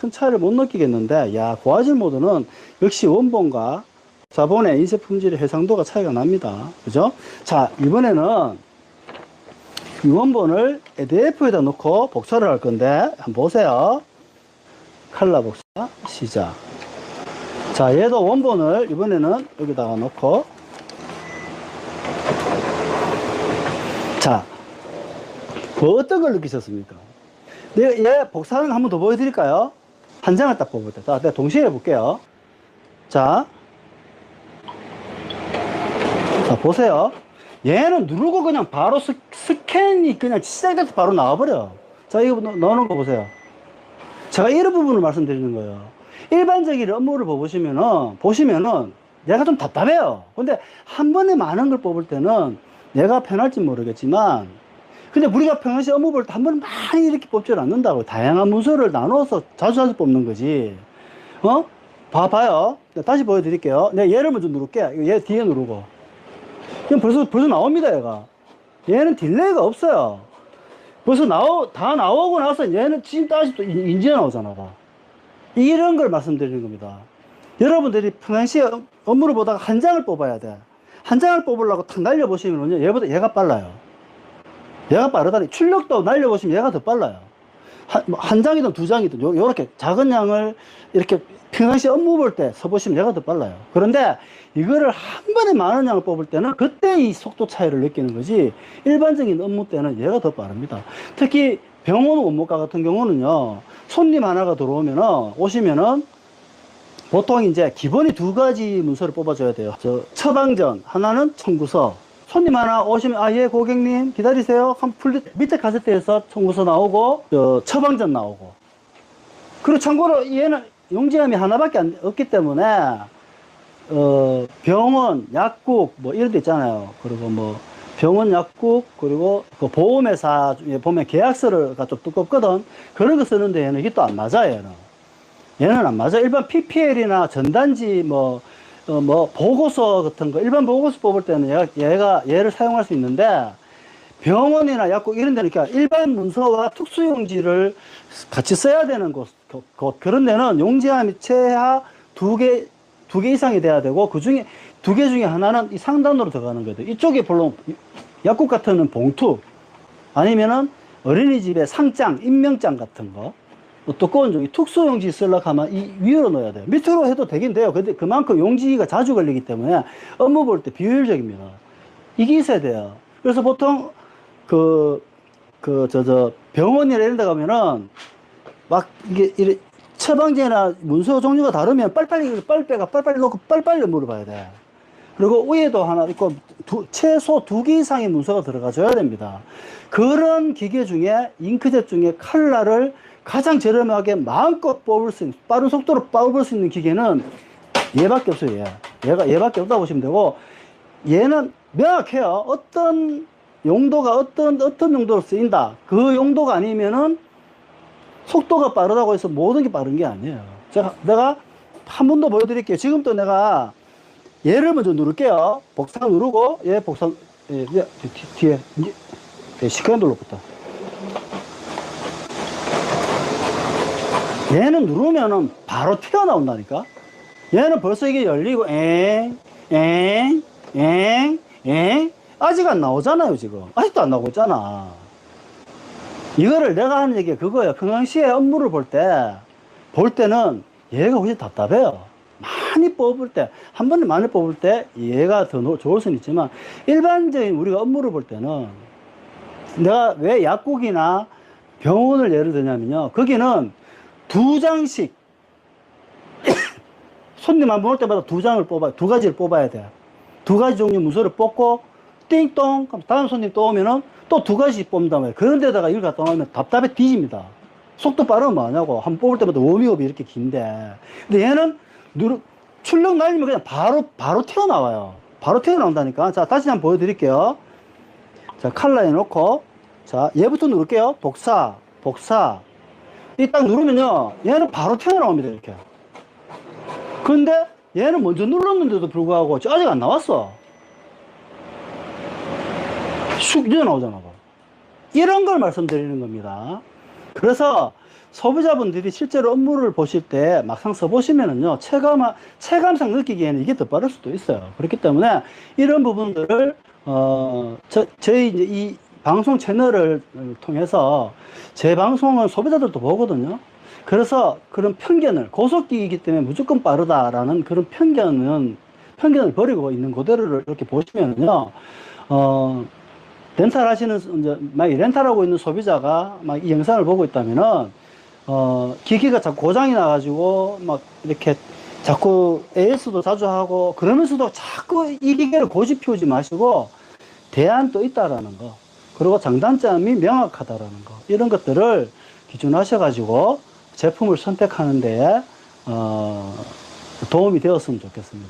큰 차이를 못 느끼겠는데, 야, 고화질 모드는 역시 원본과 자본의 인쇄 품질의 해상도가 차이가 납니다. 그죠? 자, 이번에는 이 원본을 ADF에다 넣고 복사를 할 건데, 한번 보세요. 칼라 복사, 시작. 자, 얘도 원본을 이번에는 여기다가 넣고, 자, 뭐 어떤 걸 느끼셨습니까? 내가 얘 복사하는 거한번 더 보여드릴까요? 한 장을 딱 뽑을 때. 자, 내가 동시에 해볼게요. 자. 자, 보세요. 얘는 누르고 그냥 바로 스, 스캔이 그냥 시작돼서 바로 나와버려. 자, 이거 넣- 넣어놓은 거 보세요. 제가 이런 부분을 말씀드리는 거예요. 일반적인 업무를 보시면은, 보시면은, 얘가 좀 답답해요. 근데 한 번에 많은 걸 뽑을 때는 내가 편할지 모르겠지만, 근데 우리가 평상시 업무 볼 때 한 번에 많이 이렇게 뽑지를 않는다고. 다양한 문서를 나눠서 자주 자주 뽑는 거지. 어? 봐봐요. 네, 다시 보여드릴게요. 내가 얘를 먼저 누를게. 이거 얘 뒤에 누르고. 그럼 벌써, 벌써 나옵니다, 얘가. 얘는 딜레이가 없어요. 벌써 나오, 다 나오고 나서 얘는 지금 다시 또 인- 인지가 나오잖아. 봐. 이런 걸 말씀드리는 겁니다. 여러분들이 평상시에 업- 업무를 보다가 한 장을 뽑아야 돼. 한 장을 뽑으려고 탁 날려보시면요. 얘보다 얘가 빨라요. 얘가 빠르다니. 출력도 날려보시면 얘가 더 빨라요. 한, 뭐한 장이든 두 장이든 요, 요렇게 작은 양을 이렇게 평상시 업무 볼때 서보시면 얘가 더 빨라요. 그런데 이거를 한 번에 많은 양을 뽑을 때는 그때 이 속도 차이를 느끼는 거지 일반적인 업무 때는 얘가 더 빠릅니다. 특히 병원 원목과 같은 경우는요. 손님 하나가 들어오면은 오시면은 보통 이제 기본이 두 가지 문서를 뽑아줘야 돼요. 저 처방전 하나는 청구서. 손님 하나 오시면 아 예 고객님 기다리세요. 한 풀리 밑에 카세트에서 청구서 나오고 저 처방전 나오고. 그리고 참고로 얘는 용지함이 하나밖에 안, 없기 때문에 어 병원 약국 뭐 이런 데 있잖아요. 그리고 뭐 병원 약국 그리고 그 보험회사 보면 계약서가 좀 두껍거든. 그런 거 쓰는데 얘는 이게 또 안 맞아 얘는. 얘는 안 맞아. 일반 PPL이나 전단지 뭐, 어, 뭐, 보고서 같은 거, 일반 보고서 뽑을 때는 얘가, 얘가, 얘를 사용할 수 있는데, 병원이나 약국 이런 데는 그러니까 일반 문서와 특수용지를 같이 써야 되는 곳, 곳, 곳. 그런 데는 용지함이 최하 두 개, 두 개 이상이 돼야 되고, 그 중에, 두 개 중에 하나는 이 상단으로 들어가는 거예요. 이쪽에 물론, 약국 같은 는 봉투, 아니면은 어린이집에 상장, 임명장 같은 거, 뭐 두꺼운 종이 특수 용지 쓰려고 하면 이 위로 넣어야 돼요. 밑으로 해도 되긴 돼요. 근데 그만큼 용지가 자주 걸리기 때문에 업무 볼 때 비효율적입니다. 이게 있어야 돼요. 그래서 보통 그, 그, 저, 저, 병원이나 이런 데 가면은 막 이게, 이래 처방제나 문서 종류가 다르면 빨리빨리, 빨리빼가 빨리빨리 놓고 빨리빨리 물어봐야 돼. 그리고 위에도 하나 있고 두- 최소 두 개 이상의 문서가 들어가줘야 됩니다. 그런 기계 중에 잉크젯 중에 칼라를 가장 저렴하게 마음껏 뽑을 수 있는 빠른 속도로 뽑을 수 있는 기계는 얘밖에 없어요. 얘. 얘가 얘밖에 없다 보시면 되고 얘는 명확해요. 어떤 용도가 어떤 어떤 용도로 쓰인다. 그 용도가 아니면은 속도가 빠르다고 해서 모든 게 빠른 게 아니에요. 제가 내가 한 번 더 보여드릴게요. 지금 또 내가 얘를 먼저 누를게요. 복사 누르고 얘 복사 예, 예, 뒤- 뒤에 예, 시간 눌러붙다. 얘는 누르면은 바로 튀어나온다니까. 얘는 벌써 이게 열리고 엥, 엥, 엥, 엥 아직 안 나오잖아요 지금. 아직도 안 나오고 있잖아. 이거를 내가 하는 얘기가 그거예요. 평상시에 업무를 볼 때, 볼 때는 얘가 훨씬 답답해요. 많이 뽑을 때, 한 번에 많이 뽑을 때 얘가 더 노- 좋을 수는 있지만, 일반적인 우리가 업무를 볼 때는 내가 왜 약국이나 병원을 예를 들냐면요. 거기는 두 장씩 손님 한 번 올 때마다 두 장을 뽑아, 두 가지를 뽑아야 돼. 두 가지 종류 문서를 뽑고 띵동 그럼 다음 손님 또 오면은 또 두 가지 뽑는단 말이에요. 그런 데다가 이걸 갖다 놓으면 답답해 뒤집니다. 속도 빠르면 뭐하냐고. 한 번 뽑을 때마다 워밍업이 이렇게 긴데. 근데 얘는 누르, 출력 날리면 그냥 바로, 바로 튀어나와요. 바로 튀어나온다니까. 자, 다시 한번 보여드릴게요. 자, 칼라에 놓고. 자, 얘부터 누를게요. 복사, 복사. 이 딱 누르면요. 얘는 바로 튀어나옵니다. 이렇게. 근데 얘는 먼저 눌렀는데도 불구하고 아직 안 나왔어. 쑥 이제 나오잖아. 봐. 이런 걸 말씀드리는 겁니다. 그래서 소비자분들이 실제로 업무를 보실 때 막상 써보시면은요, 체감, 체감상 느끼기에는 이게 더 빠를 수도 있어요. 그렇기 때문에 이런 부분들을, 어, 저, 저희 이제 이 방송 채널을 통해서 제 방송은 소비자들도 보거든요. 그래서 그런 편견을, 고속기이기 때문에 무조건 빠르다라는 그런 편견은, 편견을 버리고 있는 그대로를 이렇게 보시면은요, 어, 렌탈 하시는, 이제, 막 렌탈하고 있는 소비자가 막 이 영상을 보고 있다면은, 어, 기기가 자꾸 고장이 나가지고, 막 이렇게 자꾸 AS도 자주 하고, 그러면서도 자꾸 이 기계를 고집 피우지 마시고, 대안도 있다라는 거. 그리고 장단점이 명확하다라는 거. 이런 것들을 기준하셔가지고 제품을 선택하는데, 어, 도움이 되었으면 좋겠습니다.